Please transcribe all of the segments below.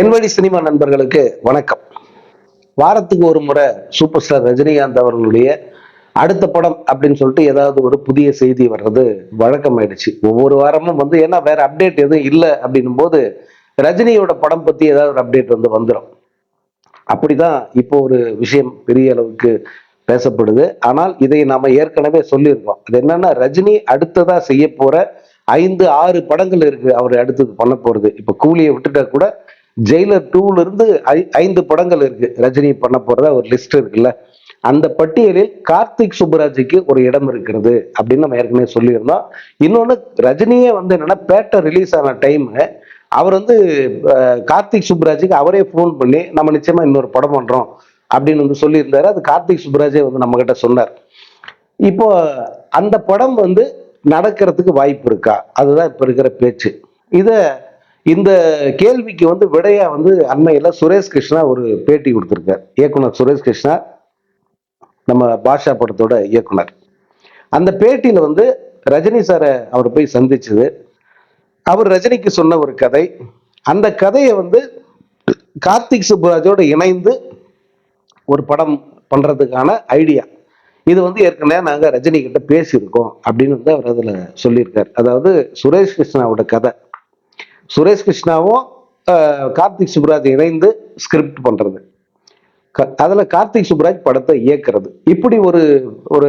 என்வழி cinema நண்பர்களுக்கு வணக்கம். வாரத்துக்கு ஒரு முறை சூப்பர் ஸ்டார் ரஜினிகாந்த் அவர்களுடைய அடுத்த படம் அப்படின்னு சொல்லிட்டு ஏதாவது ஒரு புதிய செய்தி வர்றது வழக்கமாயிடுச்சு. ஒவ்வொரு வாரமும் வந்து ஏன்னா வேற அப்டேட் எதுவும் இல்லை அப்படின்னும் போது ரஜினியோட படம் பத்தி ஏதாவது ஒரு அப்டேட் வந்து வந்துடும் அப்படிதான் இப்போ ஒரு விஷயம் பெரிய அளவுக்கு பேசப்படுது. ஆனால் இதை நாம ஏற்கனவே சொல்லியிருக்கோம். அது என்னன்னா ரஜினி அடுத்ததா செய்ய போற ஐந்து ஆறு படங்கள் இருக்கு அவர் அடுத்தது பண்ண போறது. இப்ப கூலியை விட்டுட்டா கூட ஜெயிலர் டூல இருந்து ஐ- ஐந்து படங்கள் இருக்கு. ரஜினி பண்ண போறதா ஒரு லிஸ்ட் இருக்குல்ல. அந்த பட்டியலில் கார்த்திக் சுப்புராஜுக்கு ஒரு இடம் இருக்கிறது அப்படின்னு நம்ம ஏற்கனவே சொல்லியிருந்தோம். இன்னொன்று ரஜினியே வந்து என்னன்னா பேட்டை ரிலீஸ் ஆன டைம் அவர் வந்து கார்த்திக் சுப்புராஜுக்கு அவரே ஃபோன் பண்ணி நம்ம நிச்சயமா இன்னொரு படம் பண்றோம். அப்படின்னு வந்து சொல்லியிருந்தாரு. அது கார்த்திக் சுப்புராஜே வந்து நம்ம கிட்ட சொன்னார். இப்போ அந்த படம் வந்து நடக்கிறதுக்கு வாய்ப்பு இருக்கா? அதுதான் இப்ப இருக்கிற பேச்சு. இதை இந்த கேள்விக்கு வந்து விடையா வந்து அண்மையில் சுரேஷ் கிருஷ்ணா ஒரு பேட்டி கொடுத்துருக்கார். இயக்குனர் சுரேஷ் கிருஷ்ணா நம்ம பாஷா படத்தோட இயக்குனர். அந்த பேட்டியில் வந்து ரஜினி சாரை அவர் போய் சந்திச்சது. அவர் ரஜினிக்கு சொன்ன ஒரு கதை. அந்த கதையை வந்து கார்த்திக் சுப்ராஜோடு இணைந்து ஒரு படம் பண்ணுறதுக்கான ஐடியா. இது வந்து ஏற்கனவே நாங்கள் ரஜினி கிட்ட பேசியிருக்கோம் அப்படின்னு வந்து அவர் அதில் சொல்லியிருக்கார். அதாவது சுரேஷ் கிருஷ்ணாவோட கதை. சுரேஷ் கிருஷ்ணாவும் கார்த்திக் சுப்ராஜ் இணைந்து ஸ்கிரிப்ட் பண்றது. க- கார்த்திக் சுப்ராஜ் படத்தை இயக்குறது. இப்படி ஒரு ஒரு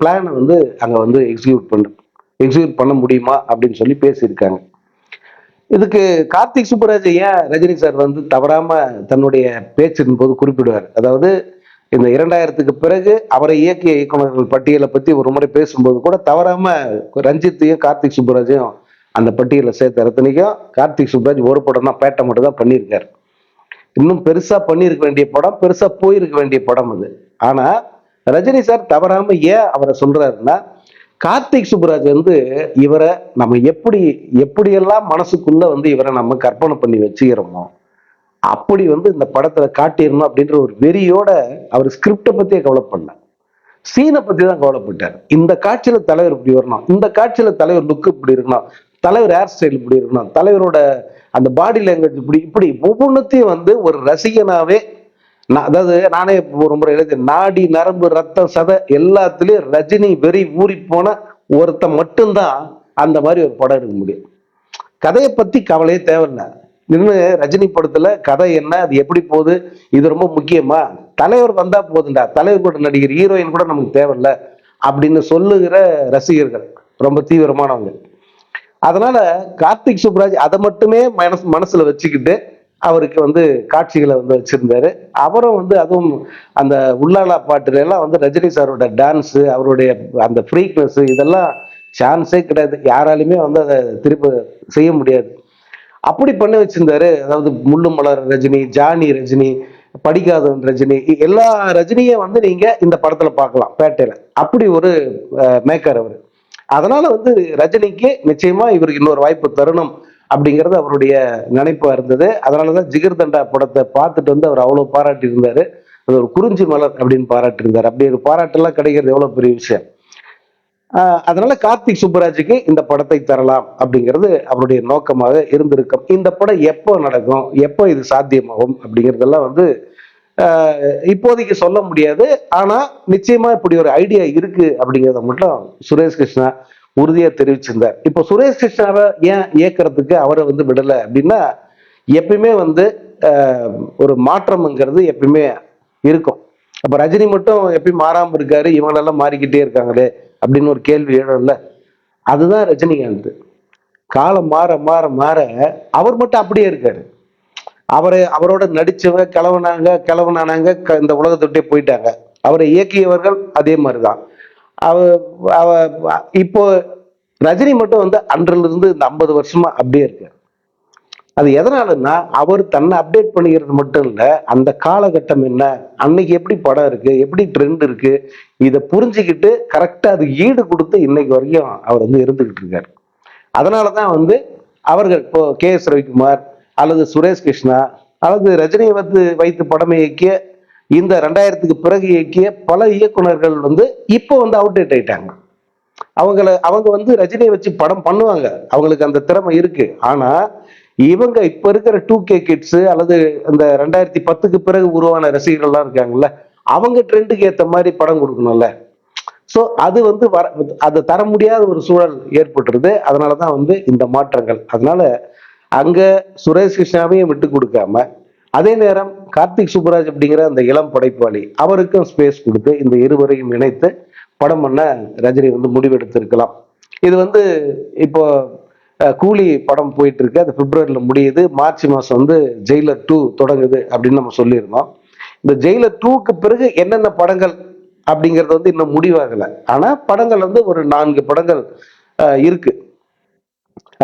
பிளானை வந்து அங்கே வந்து எக்ஸிக்யூட் பண்ண எக்ஸிக்யூட் பண்ண முடியுமா அப்படின்னு சொல்லி பேசியிருக்காங்க. இதுக்கு கார்த்திக் சுப்ராஜ் ஏன் ரஜினி சார் வந்து தவறாமல் தன்னுடைய பேச்சின் போது குறிப்பிடுவார்? அதாவது இந்த இரண்டாயிரத்துக்கு பிறகு அவரை இயக்கிய இயக்குனர்கள் பட்டியலை பற்றி ஒரு முறை பேசும்போது கூட தவறாமல் ரஞ்சித்தையும் கார்த்திக் சுப்ராஜையும் அந்த பட்டியலை சேர்த்த இத்தனைக்கும் கார்த்திக் சுப்ராஜ் ஒரு படம் தான் பேட்டை மட்டும் தான் பண்ணியிருக்காரு. இன்னும் பெருசாக பண்ணியிருக்க வேண்டிய படம் பெருசாக போயிருக்க வேண்டிய படம் அது. ஆனால் ரஜினி சார் தவறாமல் ஏன் அவரை சொல்கிறாருன்னா கார்த்திக் சுப்புராஜ் வந்து இவரை நம்ம எப்படி எப்படியெல்லாம் மனசுக்குள்ளே வந்து இவரை நம்ம கற்பனை பண்ணி வச்சுக்கிறோமோ அப்படி வந்து இந்த படத்தில் காட்டிடணும் அப்படின்ற ஒரு வெறியோட அவர் ஸ்கிரிப்டை பத்தியே கவலைப்படல சீனை பற்றி தான் கவலைப்பட்டார். இந்த காட்சியில் தலைவர் இப்படி வரணும் இந்த காட்சியில் தலைவர் லுக் இப்படி இருக்கணும் தலைவர் ஹேர் ஸ்டைல் இப்படி இருக்கணும். தலைவரோட அந்த பாடி லாங்குவேஜ் இப்படி இப்படி ஒவ்வொன்றத்தையும் வந்து ஒரு ரசிகனாவே நான் அதாவது நானே ஒரு முறை எழுதி நாடி நரம்பு ரத்தம் சதை எல்லாத்துலேயும் ரஜினி வெறி ஊறி போன ஒருத்தன் மட்டும்தான் அந்த மாதிரி ஒரு படம் எடுக்க முடியும். கதையை பத்தி கவலையே தேவையில்லை. நின்று ரஜினி படத்துல கதை என்ன அது எப்படி போகுது இது ரொம்ப முக்கியமா? தலைவர் வந்தா போதுண்டா தலைவர் கூட நடிகர் ஹீரோயின் கூட நமக்கு தேவையில்ல அப்படின்னு சொல்லுகிற ரசிகர்கள் ரொம்ப தீவிரமானவங்க. அதனால கார்த்திக் சுப்ராஜ் அதை மட்டுமே மனசு மனசுல வச்சுக்கிட்டு அவருக்கு வந்து காட்சிகளை வந்து வச்சிருந்தாரு. அவரும் வந்து அதுவும் அந்த உள்ளாலா பாட்டுல எல்லாம் வந்து ரஜினி சாரோட டான்ஸ் அவருடைய அந்த ஃப்ரீக்னஸ் இதெல்லாம் சான்ஸே கிடையாது. யாராலுமே வந்து அதை திருப்பி செய்ய முடியாது. அப்படி பண்ணி வச்சிருந்தாரு. அதாவது முள்ளு மலர் ரஜினி ஜானி ரஜினி படிக்காதவன் ரஜினி எல்லா ரஜினியும் வந்து நீங்க இந்த படத்துல பார்க்கலாம் பேட்டையில. அப்படி ஒரு மேக்கர் அவர். அதனால வந்து ரஜினிக்கு நிச்சயமா இவருக்கு இன்னொரு வாய்ப்பு தரணும் அப்படிங்கிறது அவருடைய நினைப்பா இருந்தது. அதனாலதான் ஜிகர் தண்டா படத்தை பார்த்துட்டு வந்து அவர் அவ்வளவு பாராட்டி இருந்தாரு அது ஒரு குறிஞ்சி மலர் அப்படின்னு பாராட்டி இருந்தார் அப்படி ஒரு பாராட்டெல்லாம் கிடைக்கிறது எவ்வளவு பெரிய விஷயம். அதனால கார்த்திக் சுப்புராஜுக்கு இந்த படத்தை தரலாம் அப்படிங்கிறது அவருடைய நோக்கமாக இருந்திருக்கும். இந்த படம் எப்போ நடக்கும் எப்போ இது சாத்தியமாகும் அப்படிங்கிறதெல்லாம் வந்து இப்போதைக்கு சொல்ல முடியாது. ஆனா நிச்சயமா இப்படி ஒரு ஐடியா இருக்கு அப்படிங்கிறத மட்டும் சுரேஷ் கிருஷ்ணா உறுதியா தெரிவிச்சிருந்தார். இப்போ சுரேஷ் கிருஷ்ணாவை ஏன் இயக்கிறதுக்கு அவரை வந்து விடலை அப்படின்னா எப்பயுமே வந்து ஒரு மாற்றம்ங்கிறது எப்பயுமே இருக்கும். அப்ப ரஜினி மட்டும் எப்பயும் மாறாம இருக்காரு இவங்களெல்லாம் மாறிக்கிட்டே இருக்காங்களே அப்படின்னு ஒரு கேள்வி எழும்ல. அதுதான் ரஜினிகாந்த். காலம் மாற மாற மாற அவர் மட்டும் அப்படியே இருக்காரு. அவரை அவரோட நடிச்சவங்க கிளவுனாங்க கிளவனானாங்க க- இந்த உலகத்தை விட்டே போயிட்டாங்க. அவரை இயக்கியவர்கள் அதே மாதிரி தான் அவ இப்போ ரஜினி மட்டும் வந்து அன்றிலிருந்து இருந்து இந்த ஐம்பது வருஷமா அப்படியே இருக்கு அது எதனாலன்னா அவர் தன்னை அப்டேட் பண்ணிக்கிறது மட்டும் இல்லை அந்த காலகட்டம் என்ன அன்னைக்கு எப்படி படம் இருக்கு எப்படி ட்ரெண்ட் இருக்கு இதை புரிஞ்சுக்கிட்டு கரெக்டாக அது ஈடு கொடுத்து இன்னைக்கு வரைக்கும் அவர் வந்து இருந்துகிட்டு இருக்காரு. அதனாலதான் வந்து அவர்கள் இப்போ கே எஸ் ரவிக்குமார் அல்லது சுரேஷ் கிருஷ்ணா அல்லது ரஜினியை வந்து வைத்து படம் இயக்கிய இந்த ரெண்டாயிரத்துக்கு பிறகு இயக்கிய பல இயக்குனர்கள் வந்து இப்போ வந்து அவுடேட் ஆயிட்டாங்க. அவங்கள அவங்க வந்து ரஜினியை வச்சு படம் பண்ணுவாங்க. அவங்களுக்கு அந்த திறமை இருக்கு. ஆனா இவங்க இப்ப இருக்கிற டூ கே கிட்ஸ் அல்லது அந்த ரெண்டாயிரத்தி பத்துக்கு பிறகு உருவான ரசிகர்கள்லாம் இருக்காங்கல்ல அவங்க ட்ரெண்டுக்கு ஏத்த மாதிரி படம் கொடுக்கணும்ல. ஸோ அது வந்து வர அதை தர முடியாத ஒரு சூழல் ஏற்பட்டுருது. அதனால தான் வந்து இந்த மாற்றங்கள். அதனால அங்க சுரேஷ் கிருஷ்ணாவையும் விட்டு கொடுக்காம அதே நேரம் கார்த்திக் சுப்புராஜ் அப்படிங்கிற அந்த இளம் படைப்பாளி அவருக்கும் ஸ்பேஸ் கொடுத்து இந்த இருவரையும் இணைத்து படம் பண்ண ரஜினி வந்து முடிவெடுத்திருக்கலாம். இது வந்து இப்போ கூலி படம் போயிட்டு இருக்கு அது பிப்ரவரியில் முடியுது. மார்ச் மாதம் வந்து ஜெயிலர் டூ தொடங்குது அப்படின்னு நம்ம சொல்லியிருந்தோம். இந்த ஜெயிலர் டூக்கு பிறகு என்னென்ன படங்கள் அப்படிங்கிறது வந்து இன்னும் முடிவாகலை. ஆனால் படங்கள் வந்து ஒரு நான்கு படங்கள் இருக்குது இருக்கு.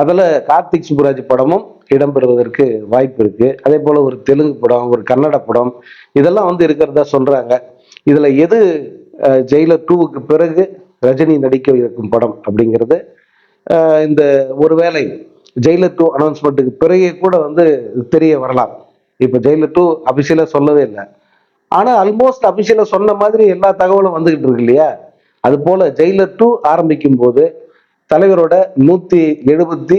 அதில் கார்த்திக் சுப்புராஜ் படமும் இடம்பெறுவதற்கு வாய்ப்பு இருக்கு. அதே போல ஒரு தெலுங்கு படம் ஒரு கன்னட படம் இதெல்லாம் வந்து இருக்கிறதா சொல்றாங்க. இதுல எது ஜெயிலர் டூவுக்கு பிறகு ரஜினி நடிக்க இருக்கும் படம் அப்படிங்கிறது இந்த ஒருவேளை ஜெயிலர் டூ அனௌன்ஸ்மெண்ட்டுக்கு பிறகே கூட வந்து தெரிய வரலாம். இப்போ ஜெயிலர் டூ அபிஷியலாக சொல்லவே இல்லை. ஆனால் ஆல்மோஸ்ட் அபிஷியலாக சொன்ன மாதிரி எல்லா தகவலும் வந்துகிட்டு இருக்கு இல்லையா? அது போல ஜெயிலர் டூ ஆரம்பிக்கும் போது தலைவரோட நூத்தி எழுபத்தி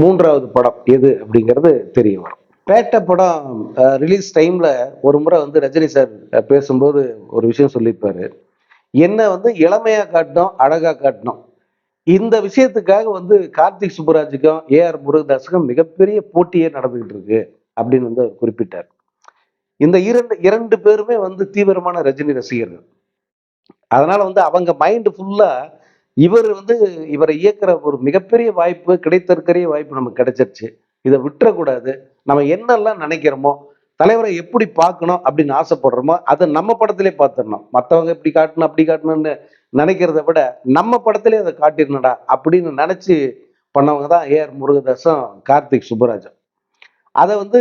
மூன்றாவது படம் எது அப்படிங்கிறது தெரிய வரும். பேட்ட படம் ரிலீஸ் டைம்ல ஒரு முறை வந்து ரஜினி சார் பேசும்போது ஒரு விஷயம் சொல்லியிருப்பாரு. என்ன வந்து இளமையா காட்டணும் அழகா காட்டணும் இந்த விஷயத்துக்காக வந்து கார்த்திக் சுப்புராஜுக்கும் ஏஆர் முருகதாஸுக்கும் மிகப்பெரிய போட்டியே நடந்துகிட்டு இருக்கு அப்படின்னு வந்து அவர் குறிப்பிட்டார். இந்த இரண்டு இரண்டு பேருமே வந்து தீவிரமான ரஜினி ரசிகர்கள். அதனால வந்து அவங்க மைண்ட் ஃபுல்லாக இவர் வந்து இவரை இயக்குற ஒரு மிகப்பெரிய வாய்ப்பு கிடைத்திருக்கிற வாய்ப்பு நமக்கு கிடைச்சிருச்சு. இதை விட்டுறக்கூடாது. நம்ம என்னெல்லாம் நினைக்கிறோமோ தலைவரை எப்படி பார்க்கணும் அப்படின்னு ஆசைப்படுறோமோ அதை நம்ம படத்திலே பார்த்துடணும். மற்றவங்க இப்படி காட்டணும் அப்படி காட்டணும்னு நினைக்கிறத விட நம்ம படத்திலே அதை காட்டிடணும்டா அப்படின்னு நினச்சி பண்ணவங்க தான் ஏஆர் முருகதாசம் கார்த்திக் சுப்புராஜும். அதை வந்து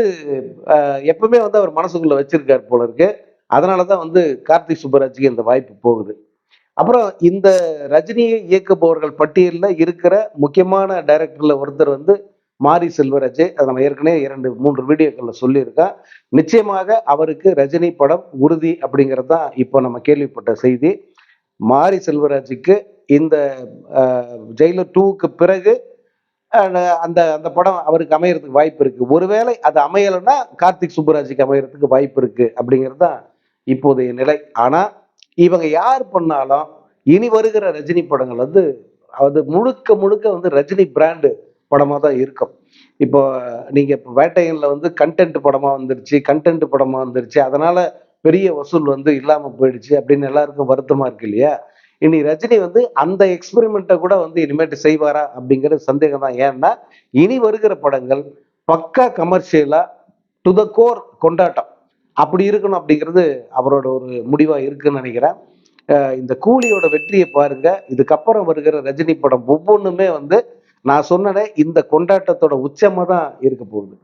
எப்பவுமே வந்து அவர் மனசுக்குள்ளே வச்சிருக்காரு போல இருக்கு. அதனால தான் வந்து கார்த்திக் சுப்பராஜுக்கு இந்த வாய்ப்பு போகுது. அப்புறம் இந்த ரஜினியை இயக்குபவர்கள் பட்டியலில் இருக்கிற முக்கியமான டைரக்டரில் ஒருத்தர் வந்து மாரி செல்வராஜ். அதை நம்ம ஏற்கனவே இரண்டு மூன்று வீடியோக்களில் சொல்லியிருக்கோம் நிச்சயமாக அவருக்கு ரஜினி படம் உறுதி அப்படிங்கிறது தான் இப்போ நம்ம கேள்விப்பட்ட செய்தி. மாரி செல்வராஜுக்கு இந்த ஜெயிலர் டூவுக்கு பிறகு அந்த அந்த படம் அவருக்கு அமையறதுக்கு வாய்ப்பு இருக்கு. ஒருவேளை அது அமையலைன்னா கார்த்திக் சுப்புராஜுக்கு அமையறதுக்கு வாய்ப்பு இருக்கு அப்படிங்கிறது தான் இப்போதைய நிலை. ஆனால் இவங்க யார் பண்ணாலும் இனி வருகிற ரஜினி படங்கள் வந்து அது முழுக்க முழுக்க வந்து ரஜினி பிராண்டு படமாக தான் இருக்கும். இப்போ நீங்கள் இப்போ வேட்டையனில் வந்து கண்டென்ட் படமாக வந்துருச்சு கண்டென்ட் படமாக வந்துருச்சு அதனால பெரிய வசூல் வந்து இல்லாமல் போயிடுச்சு அப்படின்னு எல்லாருக்கும் வருத்தமாக இருக்கு இல்லையா? இனி ரஜினி வந்து அந்த எக்ஸ்பெரிமெண்ட்டை கூட வந்து இனிமேட்டு செய்வாரா அப்படிங்கிற சந்தேகம் தான். ஏன்னா இனி வருகிற படங்கள் பக்கா கமர்ஷியலாக டு த கோர் கொண்டாட்டம். அப்படி இருக்கணும் அப்படிங்கிறது அவரோட ஒரு முடிவா இருக்குன்னு நினைக்கிறேன். இந்த கூலியோட வெற்றியை பாருங்க. இதுக்கப்புறம் வருகிற ரஜினி படம் ஒவ்வொன்றுமே வந்து நான் சொன்னேன் இந்த கொண்டாட்டத்தோட உச்சமா தான் இருக்க போகுது.